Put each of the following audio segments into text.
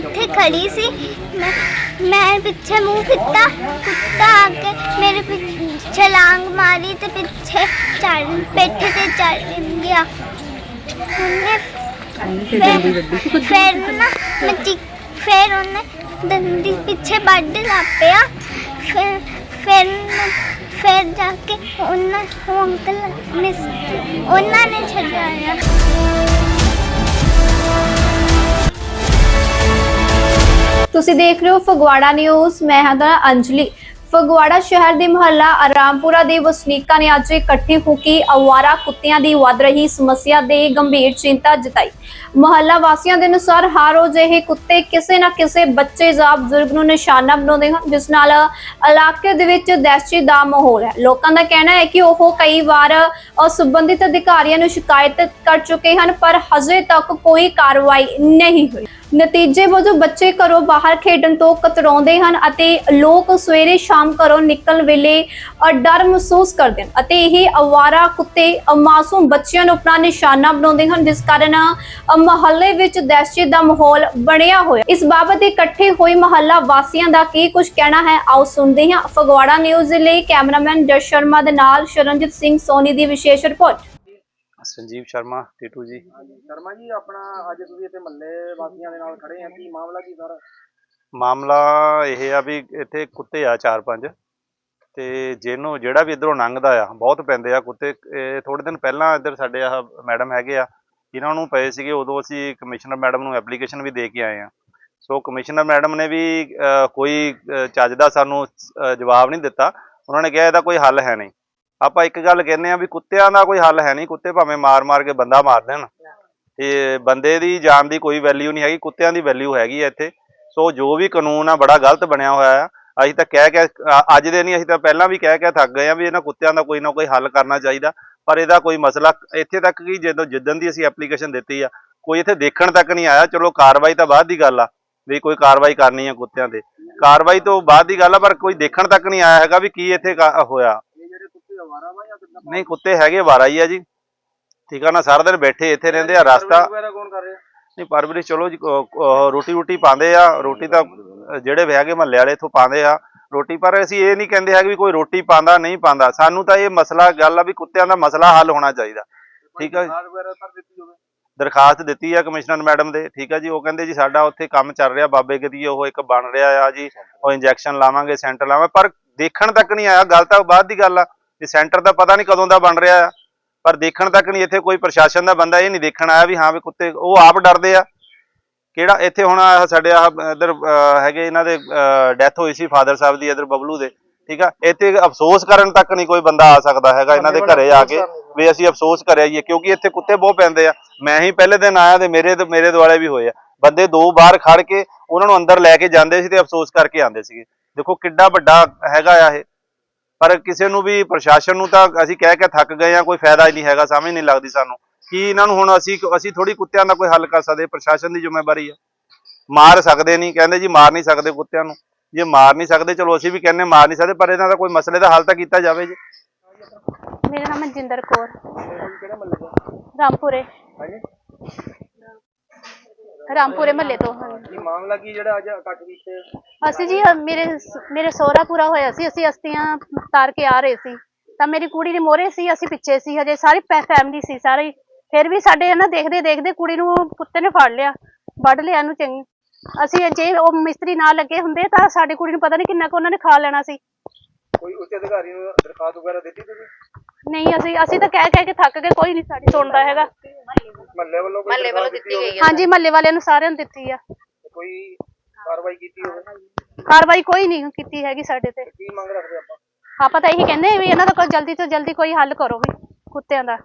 ਉੱਥੇ ਖੜੀ ਸੀ। ਮੈਂ ਮੈਂ ਪਿੱਛੇ ਮੂੰਹ ਕੀਤਾ, ਕੁੱਤਾ ਆ ਕੇ ਮੇਰੇ ਪਿੱਛੇ ਛਲਾਂਗ ਮਾਰੀ ਤੇ ਪਿੱਛੇ ਚੜ ਪਿੱਠ ਤੇ ਚੜ ਗਿਆ। ਉਹਨੇ ਫਿਰ ਫਿਰ ਨਾ ਮੈਂ ਚੀ, ਫਿਰ ਉਹਨੇ ਦੰਦੀ ਪਿੱਛੇ ਵੱਢ ਲੱਪਿਆ ਫਿਰ ਫਿਰ ਮੈਂ- ਫਿਰ ਜਾ ਕੇ ਉਹਨਾਂ, ਉਹ ਅੰਕਲ ਨੇ, ਉਹਨਾਂ ਨੇ ਛਡਾਇਆ ਤੁਸੀਂ ਦੇਖ ਰਹੇ ਹੋ ਫਗਵਾੜਾ ਨਿਊਜ਼ ਮੈਂ ਹਾਂ ਦਾ ਅੰਜਲੀ। ਫਗਵਾੜਾ ਸ਼ਹਿਰ ਦੇ ਮੁਹੱਲਾ ਆਰਾਮਪੁਰਾ ਦੇ ਵਸਨੀਕਾਂ ਨੇ ਅੱਜ ਇਕੱਠੇ ਹੋ ਕੇ ਅਵਾਰਾ ਕੁੱਤਿਆਂ ਦੀ ਵੱਧ ਰਹੀ ਸਮੱਸਿਆ ਦੇ ਗੰਭੀਰ ਚਿੰਤਾ ਜਤਾਈ। ਮੁਹੱਲਾ ਵਾਸੀਆਂ ਦੇ ਅਨੁਸਾਰ ਹਰ ਰੋਜ਼ ਇਹ ਕੁੱਤੇ ਕਿਸੇ ਨਾ ਕਿਸੇ ਬੱਚੇ ਜਾਂ ਬਜ਼ੁਰਗ ਨੂੰ ਨਿਸ਼ਾਨਾ ਬਣਾਉਂਦੇ ਹਨ, ਜਿਸ ਨਾਲ ਇਲਾਕੇ ਦੇ ਵਿੱਚ ਦਹਿਸ਼ਤ ਦਾ ਮਾਹੌਲ ਹੈ। ਲੋਕਾਂ ਦਾ ਕਹਿਣਾ ਹੈ ਕਿ ਉਹ ਕਈ ਵਾਰ ਸੰਬੰਧਿਤ ਅਧਿਕਾਰੀਆਂ ਨੂੰ ਸ਼ਿਕਾਇਤ ਕਰ ਚੁੱਕੇ ਹਨ, ਪਰ ਹਜੇ ਤੱਕ ਕੋਈ ਕਾਰਵਾਈ ਨਹੀਂ ਹੋਈ। ਨਤੀਜੇ ਵਜੋਂ ਬੱਚੇ ਘਰੋਂ ਬਾਹਰ ਖੇਡਣ ਤੋਂ ਕਤਰਾਉਂਦੇ ਹਨ ਅਤੇ ਲੋਕ ਸਵੇਰੇ ਸ਼ਾਮ ਘਰੋਂ ਨਿਕਲਣ ਵੇਲੇ ਡਰ ਮਹਿਸੂਸ ਕਰਦੇ ਹਨ। ਅਤੇ ਇਹ ਅਵਾਰਾ ਕੁੱਤੇ ਮਾਸੂਮ ਬੱਚਿਆਂ ਨੂੰ ਆਪਣਾ ਨਿਸ਼ਾਨਾ ਬਣਾਉਂਦੇ ਹਨ ਜਿਸ ਕਾਰਨ ਮਹੱਲੇ ਵਿੱਚ ਦਹਿਸ਼ਤ ਦਾ ਮਾਹੌਲ ਬਣਿਆ ਹੋਇਆ। ਇਸ ਬਾਬਤ ਇਕੱਠੇ ਹੋਏ ਮਹੱਲਾ ਵਾਸੀਆਂ ਦਾ ਕੀ ਕੁਝ ਕਹਿਣਾ ਹੈ ਆਓ ਸੁਣਦੇ ਹਾਂ। ਫਗਵਾੜਾ ਨਿਊਜ਼ ਲਈ ਕੈਮਰਾਮੈਨ ਜਸ ਸ਼ਰਮਾ ਦੇ ਨਾਲ ਸ਼ਰਨਜੀਤ ਸਿੰਘ ਸੋਨੀ ਦੀ ਵਿਸ਼ੇਸ਼ ਰਿਪੋਰਟ। ਸੰਜੀਵ ਸ਼ਰਮਾ ਟੀਟੂ ਜੀ। ਸ਼ਰਮਾ ਜੀ ਆਪਣਾ ਅੱਜ ਤੁਸੀਂ ਇੱਥੇ ਮੱਲੇ ਵਾਸੀਆਂ ਦੇ ਨਾਲ ਖੜੇ ਆ। ਕੀ ਮਾਮਲਾ ਕੀ ਸਾਰਾ? ਮਾਮਲਾ ਇਹ ਆ ਵੀ ਇੱਥੇ ਕੁੱਤੇ ਆ ਚਾਰ ਪੰਜ ਤੇ ਜਿਹਨੂੰ ਜਿਹੜਾ ਵੀ ਇਧਰੋਂ ਲੰਘਦਾ ਆ, ਬਹੁਤ ਪੈਂਦੇ ਆ ਕੁੱਤੇ। ਇਹ ਥੋੜੇ ਦਿਨ ਪਹਿਲਾਂ ਇੱਧਰ ਸਾਡੇ ਆ ਮੈਡਮ ਹੈਗੇ ਆ ਇਹਨਾਂ ਨੂੰ ਪਏ ਸੀਗੇ, ਉਦੋਂ ਅਸੀਂ ਕਮਿਸ਼ਨਰ ਮੈਡਮ ਨੂੰ ਐਪਲੀਕੇਸ਼ਨ ਵੀ ਦੇ ਕੇ ਆਏ ਆ। ਸੋ ਕਮਿਸ਼ਨਰ ਮੈਡਮ ਨੇ ਵੀ ਕੋਈ ਚੱਜ ਦਾ ਸਾਨੂੰ ਜਵਾਬ ਨਹੀਂ ਦਿੱਤਾ। ਉਹਨਾਂ ਨੇ ਕਿਹਾ ਇਹਦਾ ਕੋਈ ਹੱਲ ਹੈ ਨਹੀਂ। ਆਪਾਂ ਇੱਕ ਗੱਲ ਕਹਿੰਦੇ ਆ ਵੀ ਕੁੱਤਿਆਂ ਦਾ ਕੋਈ ਹੱਲ ਹੈ ਨਹੀਂ। ਕੁੱਤੇ ਭਾਵੇਂ ਮਾਰ-ਮਾਰ ਕੇ ਬੰਦਾ ਮਾਰ ਦੇਣ। ਤੇ ਬੰਦੇ ਦੀ ਜਾਨ ਦੀ ਕੋਈ ਵੈਲਿਊ ਨਹੀਂ ਹੈਗੀ, ਕੁੱਤਿਆਂ ਦੀ ਵੈਲਿਊ ਹੈਗੀ ਆ ਇੱਥੇ। ਸੋ ਜੋ ਵੀ ਕਾਨੂੰਨ ਆ, ਬੜਾ ਗਲਤ ਬਣਿਆ ਹੋਇਆ ਆ। ਅਸੀਂ ਤਾਂ ਕਹਿ ਕੇ ਅੱਜ ਦੇ ਨਹੀਂ, ਅਸੀਂ ਤਾਂ ਪਹਿਲਾਂ ਵੀ ਕਹਿ ਕੇ ਥੱਕ ਗਏ ਆ ਵੀ ਇਹਨਾਂ ਕੁੱਤਿਆਂ ਦਾ ਕੋਈ ਨਾ ਕੋਈ ਹੱਲ ਕਰਨਾ ਚਾਹੀਦਾ। ਪਰ ਇਹਦਾ ਕੋਈ ਮਸਲਾ ਇੱਥੇ ਤੱਕ ਕਿ ਜਦੋਂ, ਜਿੱਦਣ ਦੀ ਅਸੀਂ ਐਪਲੀਕੇਸ਼ਨ ਦਿੱਤੀ ਆ, ਕੋਈ ਇੱਥੇ ਦੇਖਣ ਤੱਕ ਨਹੀਂ ਆਇਆ। ਚਲੋ ਕਾਰਵਾਈ ਤਾਂ ਬਾਅਦ ਦੀ ਗੱਲ ਆ, ਵੀ ਕੋਈ ਕਾਰਵਾਈ ਕਰਨੀ ਆ ਕੁੱਤਿਆਂ ਤੇ। ਕਾਰਵਾਈ ਤੋਂ ਬਾਅਦ ਦੀ ਗੱਲ ਆ, ਪਰ ਕੋਈ ਦੇਖਣ ਤੱਕ ਨਹੀਂ ਆਇਆ ਹੈਗਾ ਵੀ ਕੀ ਇੱਥੇ ਹੋਇਆ। ਨਹੀਂ, ਕੁੱਤੇ ਹੈਗੇ ਵਾਰਾ ਹੀ ਆ ਜੀ। ਠੀਕ ਆ ਨਾ, ਸਾਰਾ ਦਿਨ ਬੈਠੇ ਇੱਥੇ ਰਹਿੰਦੇ ਆ, ਰਸਤਾ ਨਹੀਂ ਪਰਵਰਿਸ਼ ਚਲੋ ਜੀ ਰੋਟੀ ਰੋਟੀ ਪਾਉਂਦੇ ਆ ਰੋਟੀ ਤਾਂ ਜਿਹੜੇ ਵੀ ਹੈਗੇ ਮਹੱਲੇ ਵਾਲੇ ਇੱਥੋਂ ਪਾਉਂਦੇ ਆ। ਰੋਟੀ ਪਰ ਅਸੀਂ ਇਹ ਨਹੀਂ ਕਹਿੰਦੇ ਹੈਗੇ ਵੀ ਕੋਈ ਰੋਟੀ ਪਾਉਂਦਾ ਨਹੀਂ ਪਾਉਂਦਾ। ਸਾਨੂੰ ਤਾਂ ਇਹ ਮਸਲਾ ਗੱਲ ਆ ਵੀ ਕੁੱਤਿਆਂ ਦਾ ਮਸਲਾ ਹੱਲ ਹੋਣਾ ਚਾਹੀਦਾ। ਠੀਕ ਹੋਵੇ। ਦਰਖਾਸਤ ਦਿੱਤੀ ਆ ਕਮਿਸ਼ਨਰ ਮੈਡਮ ਦੇ। ਠੀਕ ਆ ਜੀ ਉਹ ਕਹਿੰਦੇ ਜੀ ਸਾਡਾ ਉੱਥੇ ਕੰਮ ਚੱਲ ਰਿਹਾ ਬਾਬੇ ਗਦੀ ਉਹ ਇੱਕ ਬਣ ਰਿਹਾ ਆ ਜੀ। ਉਹ ਇੰਜੈਕਸ਼ਨ ਲਾਵਾਂਗੇ ਸੈਂਟਰ ਲਾਵਾਂ ਪਰ ਦੇਖਣ ਤੱਕ ਨਹੀਂ ਆਇਆ। ਗੱਲ ਤਾਂ ਬਾਅਦ ਦੀ ਗੱਲ ਆ ਇਹ ਸੈਂਟਰ ਦਾ ਪਤਾ ਨਹੀਂ ਕਦੋਂ ਦਾ ਬਣ ਰਿਹਾ ਆ। ਪਰ ਦੇਖਣ ਤੱਕ ਨਹੀਂ ਇੱਥੇ ਕੋਈ ਪ੍ਰਸ਼ਾਸਨ ਦਾ ਬੰਦਾ ਇਹ ਨਹੀਂ ਦੇਖਣ ਆਇਆ ਵੀ ਹਾਂ ਵੀ ਕੁੱਤੇ ਉਹ ਆਪ ਡਰਦੇ ਆ। ਕਿਹੜਾ ਇੱਥੇ ਹੁਣ ਸਾਡੇ ਆ ਇਧਰ ਹੈਗੇ ਇਹਨਾਂ ਦੇ ਡੈਥ ਹੋਈ ਸੀ ਫਾਦਰ ਸਾਹਿਬ ਦੀ ਇਧਰ ਬਬਲੂ ਦੇ ਠੀਕ ਆ? ਇੱਥੇ ਅਫਸੋਸ ਕਰਨ ਤੱਕ ਨਹੀਂ ਕੋਈ ਬੰਦਾ ਆ ਸਕਦਾ ਹੈਗਾ ਇਹਨਾਂ ਦੇ ਘਰੇ ਆ ਕੇ ਵੀ ਅਸੀਂ ਅਫਸੋਸ ਕਰਿਆ ਜੀ ਕਿਉਂਕਿ ਇੱਥੇ ਕੁੱਤੇ ਬਹੁਤ ਪੈਂਦੇ ਆ। ਮੈਂ ਹੀ ਪਹਿਲੇ ਦਿਨ ਆਇਆ ਤੇ ਮੇਰੇ ਤੇ ਮੇਰੇ ਦੁਆਲੇ ਵੀ ਹੋਏ ਆ। ਬੰਦੇ ਦੋ ਬਾਹਰ ਖੜ ਕੇ ਉਹਨਾਂ ਨੂੰ ਅੰਦਰ ਲੈ ਕੇ ਜਾਂਦੇ ਸੀ ਤੇ ਅਫਸੋਸ ਕਰਕੇ ਆਉਂਦੇ ਸੀਗੇ। ਦੇਖੋ ਕਿੱਡਾ ਵੱਡਾ ਹੈਗਾ ਆ ਇਹ। ਪਰ ਕਿਸੇ ਨੂੰ ਵੀ ਪ੍ਰਸ਼ਾਸਨ ਨੂੰ ਤਾਂ ਅਸੀਂ ਕਹਿ ਕੇ ਥੱਕ ਗਏ ਆ ਕੋਈ ਫਾਇਦਾ ਹੀ ਨਹੀਂ ਹੈਗਾ ਸਮਝ ਨਹੀਂ ਲੱਗਦੀ ਸਾਨੂੰ। ਕੀ ਇਹਨਾਂ ਨੂੰ ਹੁਣ ਅਸੀਂ ਅਸੀਂ ਥੋੜੀ ਕੁੱਤਿਆਂ ਦਾ ਕੋਈ ਹੱਲ ਕਰ ਸਕਦੇ ਪ੍ਰਸ਼ਾਸਨ ਦੀ ਜ਼ਿੰਮੇਵਾਰੀ ਆ। ਮਾਰ ਸਕਦੇ ਨਹੀਂ ਕਹਿੰਦੇ ਜੀ ਮਾਰ ਨਹੀਂ ਸਕਦੇ ਕੁੱਤਿਆਂ ਨੂੰ। ਜੇ ਮਾਰ ਨਹੀਂ ਸਕਦੇ ਚਲੋ ਅਸੀਂ ਵੀ ਕਹਿੰਨੇ ਮਾਰ ਨਹੀਂ ਸਕਦੇ ਪਰ ਇਹਨਾਂ ਦਾ ਕੋਈ ਮਸਲੇ ਦਾ ਹੱਲ ਤਾਂ ਕੀਤਾ ਜਾਵੇ ਜੀ। ਮੇਰਾ ਨਾਮ ਮਨਜਿੰਦਰ ਕੌਰ। ਕਿਹੜੇ ਮੱਲੇ ਦਾ ਰਾਮਪੁਰੇ। ਹਾਂਜੀ। ਰਾਮਪੁਰੇ ਮਹੱਲੇ ਤੋਂ ਹਾਂਜੀ। ਕੀ ਮਾਮਲਾ ਕੀ ਜਿਹੜਾ ਅੱਜ ਇਕੱਠ ਕੀਤੇ? ਅਸੀਂ ਜੀ ਅਹ ਮੇਰੇ ਸ- ਮੇਰੇ ਸਹੁਰਾ ਪੂਰਾ ਹੋਇਆ ਸੀ ਅਸੀਂ ਅਸਤੀਆਂ ਤਾਰ ਕੇ ਆ ਰਹੇ ਸੀ। ਤਾਂ ਮੇਰੀ ਕੁੜੀ ਦੇ ਮੋਰੇ ਸੀ ਅਸੀਂ ਪਿੱਛੇ ਸੀ ਹਜੇ ਸਾਰੀ ਫੈਮਿਲੀ ਸੀ ਸਾਰੀ। ਫਿਰ ਵੀ ਸਾਡੇ ਨਾ ਦੇਖਦੇ ਦੇਖਦੇ ਕੁੜੀ ਨੂੰ ਕੁੱਤੇ ਨੇ ਫੜ ਲਿਆ ਵੱਢ ਲਿਆ ਇਹਨੂੰ ਚੰਗੀ। ਅਸੀਂ ਜੇ ਉਹ ਮਿਸਤਰੀ ਨਾ ਲੱਗੇ ਹੁੰਦੇ ਤਾਂ ਸਾਡੀ ਕੁੜੀ ਨੂੰ ਪਤਾ ਨਹੀਂ ਕਿੰਨਾ ਕੁ ਉਹਨਾਂ ਨੇ ਖਾ ਲੈਣਾ ਸੀ। ਕੋਈ ਉੱਚ ਅਧਿਕਾਰੀ ਨੂੰ ਦਰਖਾਸਤ ਵਗੈਰਾ ਦਿੱਤੀ ਤੁਸੀਂ? ਨਹੀਂ ਅਸੀਂ ਅਸੀਂ ਤਾਂ ਕਹਿ ਕਹਿ ਕੇ ਥੱਕ ਗਏ ਕੋਈ ਨਹੀਂ ਸਾਡੀ ਸੁਣਦਾ ਹੈਗਾ। ਮੱਲੇ ਵੱਲੋਂ ਕੋਈ ਮੱਲੇ ਵੱਲੋਂ ਦਿੱਤੀ ਗਈ ਹਾਂਜੀ ਮਹੱਲੇ ਵਾਲਿਆਂ ਨੂੰ ਸਾਰਿਆਂ ਨੂੰ ਦਿੱਤੀ ਆ। ਕੋਈ ਕਾਰਵਾਈ ਕੀਤੀ ਹੋਵੇ ਕਾਰਵਾਈ ਕੋਈ ਨਹੀਂ ਕੀਤੀ ਹੈਗੀ ਸਾਡੇ ਤੇ। ਕੀ ਮੰਗ ਰੱਖਦੇ ਆਪਾਂ? ਆਪਾਂ ਤਾਂ ਇਹੀ ਕਹਿੰਦੇ ਵੀ ਇਹਨਾਂ ਦਾ ਕੋਈ ਜਲਦੀ ਤੋਂ ਜਲਦੀ ਕੋਈ ਹੱਲ ਕਰੋ ਵੀ ਕੁੱਤਿਆਂ ਦਾ।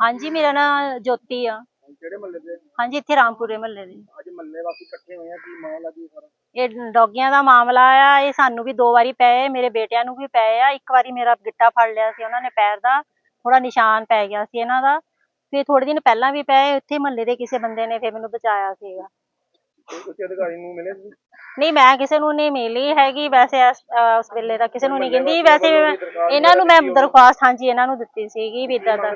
ਹਾਂਜੀ ਮੇਰਾ ਨਾਮ ਜੋਤੀ ਆ। ਕਿਹੜੇ ਮੱਲੇ ਦੇ? ਹਾਂਜੀ ਇੱਥੇ ਰਾਮਪੁਰੇ ਮਹੱਲੇ ਦੇ। ਅੱਜ ਮੱਲੇ ਵਾਸੀ ਇਕੱਠੇ ਹੋਏ ਆ ਕੀ ਮਾਮਲਾ ਕੀ ਸਾਰਾ? ਇਹ ਡੌਗੀਆਂ ਦਾ ਮਾਮਲਾ ਆ ਇਹ ਸਾਨੂੰ ਵੀ ਦੋ ਵਾਰੀ ਪਏ ਮੇਰੇ ਬੇਟਿਆਂ ਨੂੰ ਵੀ ਪਏ ਆ। ਇੱਕ ਵਾਰੀ ਮੇਰਾ ਗਿੱਟਾ ਫੜ ਲਿਆ ਸੀ ਉਹਨਾਂ ਨੇ ਪੈਰ ਦਾ ਥੋੜਾ ਨਿਸ਼ਾਨ ਪੈ ਗਿਆ ਸੀ ਇਹਨਾਂ ਦਾ। ਫਿਰ ਥੋੜੇ ਦਿਨ ਪਹਿਲਾਂ ਵੀ ਪਏ ਇੱਥੇ ਮਹੱਲੇ ਦੇ ਕਿਸੇ ਬੰਦੇ ਨੇ ਫਿਰ ਮੈਨੂੰ ਬਚਾਇਆ ਸੀਗਾ। ਕੋਈ ਉੱਚ ਅਧਿਕਾਰੀ ਨੂੰ ਮਿਲੇ ਤੁਸੀਂ ਨਹੀਂ ਮੈਂ ਕਿਸੇ ਨੂੰ ਨਹੀਂ ਮਿਲੀ ਹੈਗੀ। ਵੈਸੇ ਇਸ ਅਹ ਉਸ ਵੇਲੇ ਦਾ ਕਿਸੇ ਨੂੰ ਨਹੀਂ ਕਹਿੰਦੀ। ਵੈਸੇ ਇਹਨਾਂ ਨੂੰ ਮੈਂ ਦਰਖਾਸਤ ਹਾਂਜੀ ਇਹਨਾਂ ਨੂੰ ਦਿੱਤੀ ਸੀਗੀ ਵੀ ਇਦਾਂ ਦਾ।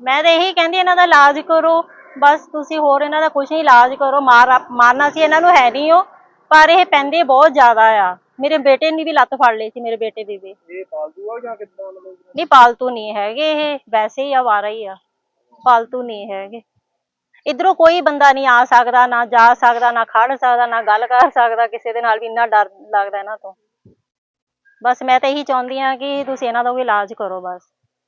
ਮੈਂ ਤਾਂ ਇਹੀ ਕਹਿੰਦੀ ਇਹਨਾਂ ਦਾ ਇਲਾਜ ਕਰੋ। ਬਸ ਤੁਸੀਂ ਹੋਰ ਇਹਨਾਂ ਦਾ ਕੁਝ ਨਹੀਂ ਇਲਾਜ ਕਰੋ ਮਾਰ ਮਾਰਨਾ ਸੀ ਇਹਨਾਂ ਨੂੰ ਹੈ ਨਹੀਂ ਉਹ ਪਰ ਇਹ ਪੈਂਦੇ ਬਹੁਤ ਜ਼ਿਆਦਾ ਆ। ਮੇਰੇ ਬੇਟੇ ਨੇ ਵੀ ਲੱਤ ਫੜ ਲਈ ਸੀ ਮੇਰੇ ਬੇਟੇ ਦੀ ਵੀ। ਇਹ ਪਾਲਤੂ ਆ ਜਾਂ ਕਿੱਦਾਂ ਮਤਲਬ ਨਹੀਂ ਪਾਲਤੂ ਨਹੀਂ ਹੈਗੇ ਇਹ ਵੈਸੇ ਹੀ ਆਵਾਰਾ ਹੀ ਆ। ਪਾਲਤੂ ਨਹੀਂ ਹੈਗੇ। ਇਧਰੋਂ ਕੋਈ ਬੰਦਾ ਨਹੀਂ ਆ ਸਕਦਾ ਨਾ ਜਾ ਸਕਦਾ ਨਾ ਖੜ ਸਕਦਾ ਨਾ ਗੱਲ ਕਰ ਸਕਦਾ ਕਿਸੇ ਦੇ ਨਾਲ ਵੀ ਇੰਨਾ ਡਰ ਲੱਗਦਾ ਇਹਨਾਂ ਤੋਂ। ਬਸ ਮੈਂ ਤਾਂ ਇਹੀ ਚਾਹੁੰਦੀ ਆ ਕਿ ਤੁਸੀਂ ਇਹਨਾਂ ਦਾ ਕੋਈ ਇਲਾਜ ਕਰੋ ਬਸ।